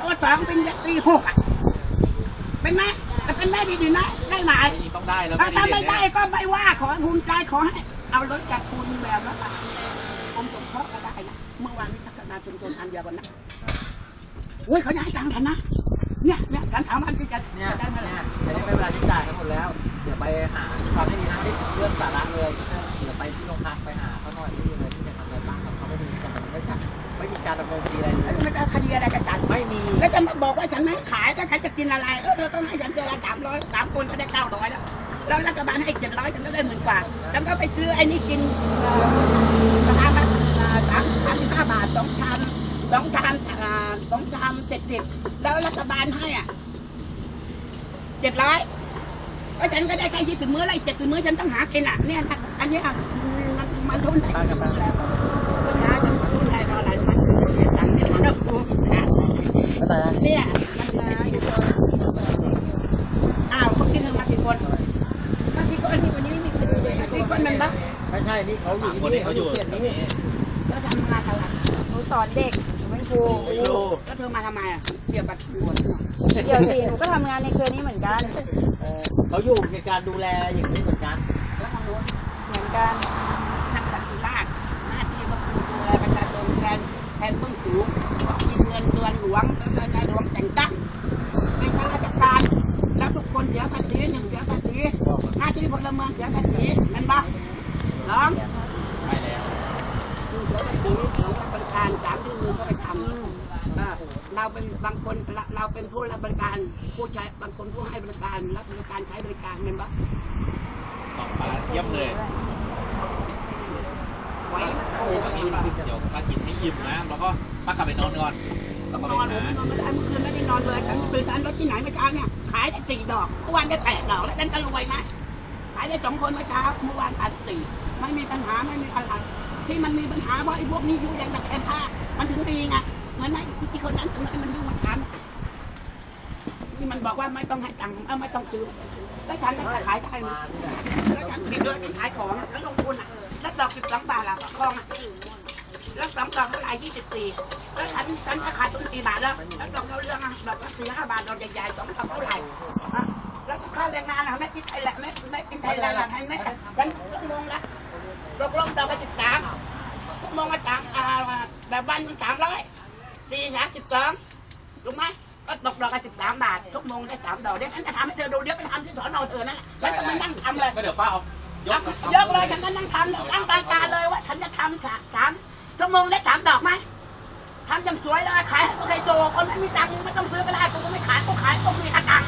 ตัวสองเป็นตีหกอะ เป็นไหมแต่เป็นแม่ดีๆนะได้ไหมนี่ต้องได้แล้วถ้าถ้าไม่เด่นได้แน่ก็ไม่ว่าขอให้ภูมิใจขอให้เอารถจากคุณแบบนั้นมาผมสมทบก็ได้นะเมื่อวานนี้พัฒนาชุมชนอันเดียวกันนะโอ้ยเขาย้ายตังค์กันนะเนี่ยเนี่ยฉันถามอันที่จะเนี่ยจะได้ไหมเนี่ล่ะยอันนี้เป็นเวลาที่จ่ายทั้งหมดแล้วเดี๋ยวไปหาความไม่ดีนะที่เรื่องสาระเลยเดี๋ยวไปที่โรงพักไปหาเขาหน่อยที่ยังไงที่จะทำอะไรบ้างครับเขาไม่มีแต่มันไม่ใช่ไม่มีการดำเนินคดีอะไรเลแล้วยจะไม่ได้คดีอะไรกันจัน ไม่มี แล้วจะมาบอกว่าฉันไม่ขายถ้าใครจะกินอะไร เออเธอต้องให้ฉันเดือนละสามร้อยสามคนก็ได้เก้าร้อยแล้วแล้วรัฐบาลให้เจ็ดร้อยฉันก็ได้หมื่นกว่าฉันก็ไปซื้อไอ้นี่กินเอ่อสถาบันเอ่อสามสามสิบห้าบาทสองชามสองชามอ่าสองชามเจ็ดสิบแล้วรัฐบาลให้อะเจ็ดร้อยก็ฉันก็ได้แค่ยี่สิบมื้อแล้วอีกเจ็ดสิบมื้อฉันต้องหากินอะเนี่ยนะอันเนี้ยมันมันทนได้แล้วนะจะทนได้เพราะอะไรมันเสียตังค์เนี่ยมันต้องรู้นะ เข้าใจไหม เนี่ยมันมากี่คนอ้าวเขากินกันมากี่คนมากี่คนที่วันนี้มีคนเลยมากี่คนมันบ้าง ไม่ใช่ นี่เขาอยู่ที่นี่เขาอยู่เขตนี้แล้วทำงานอะไรหนูสอนเด็กหนูเป็นครูไม่รู้แล้วเธอมาทำไมอะเกี่ยวกับตำรวจเนี่ยเดี๋ยวสิหนูก็ทำงานในเครือนี้เหมือนกันเขาอยู่ในการดูแลอย่างนี้เหมือนกันแล้วทางโน้นเหมือนกันทางสันติราชหน้าที่ก็คือดูแลประชาชนแทนแทนเบื้องสูงมีเงินเดือนหลวงเงินในหลวงแต่งตั้งเป็นข้าราชการแล้วทุกคนเสียภาษีหนึ่งเสียภาษีหน้าที่พลเมืองเสียภาษี แมันบ้างน้องไปแล้วคือเดี๋ยวไปดูของบริการสามที่มือก็ไปทำเออเราเป็นบางคนเราเราเป็นผู้รับบริการผู้ใช้บางคนผู้ให้บริการรับบริการใช้บริการเห็นปะต่อมาเยี่ยมเลยไว้โอ้ป้ากินเดี๋ยวป้ากินให้อิ่มนะแล้วก็ป้ากลับไปนอนก่อนแล้วก็นไปอนผมหานอนไม่ได้เมื่อคืนไม่ได้นอนเลยฉันตื่นฉันรถที่ไหนเมื่อเช้าเนี่ยขายได้สี่ดอกเมื่อวานได้แปดดอกแล้วฉันก็รวยนะขายได้สองคนเมื่อเช้าเมื่อวานขาดสี่ไม่มีปัญหาไม่มีอะไรที่มันมีปัญหาเพราะไอ้พวกนี้อยู่อย่างแบบแอนผ้ามันถึงดีไงเงินไหมที่คนนั้นถึงไอ้มันยุ่งมาทำนี่มันบอกว่าไม่ต้องให้ตังค์ไม่ต้องซื้อแล้วฉันจะขายได้ไหมแล้วฉันผิดด้วยขายของแล้วลงทุนอะแล้วดอกสิบสองบาทอะทองอะแล้วสองดอกเท่าไหร่ยี่สิบสี่แล้วฉันฉันจะขายต้นกี่บาทแล้วแล้วดอกเราเรื่องอะดอกละสี่ห้าบาทดอกใหญ่ๆสองดอกเท่าไหร่อะแล้ว ค่าแรงงานอะไม่คิดไทยแหละไม่ไม่คิดไทยแรงงานให้ไหมฉันชั่วโมงละตกลงดอกละสิบสามชั่วโมงละสามอ่าแบบวันสามร้อยสี่สามสิบสองถูกไหมก็ตกดอกละสิบสามบาททุกโมงได้สามดอกเดี๋ยวฉันจะทำให้เธอดูเดี๋ยวไปทำที่สอนอเธอนั่นและแล้วจะมานั่งทำเลยก็เดี๋ยวป้าเอายกเลยฉันก็นั่งทำนั่งตาตาเลยว่าฉันจะทำสามชั่วโมงได้สามดอกไหมทำอย่างสวยเลยขายให้ใครโจคนไม่มีตังค์ไม่ต้องซื้อก็ได้คนก็ไม่ขายก็ขายต้องมีตัง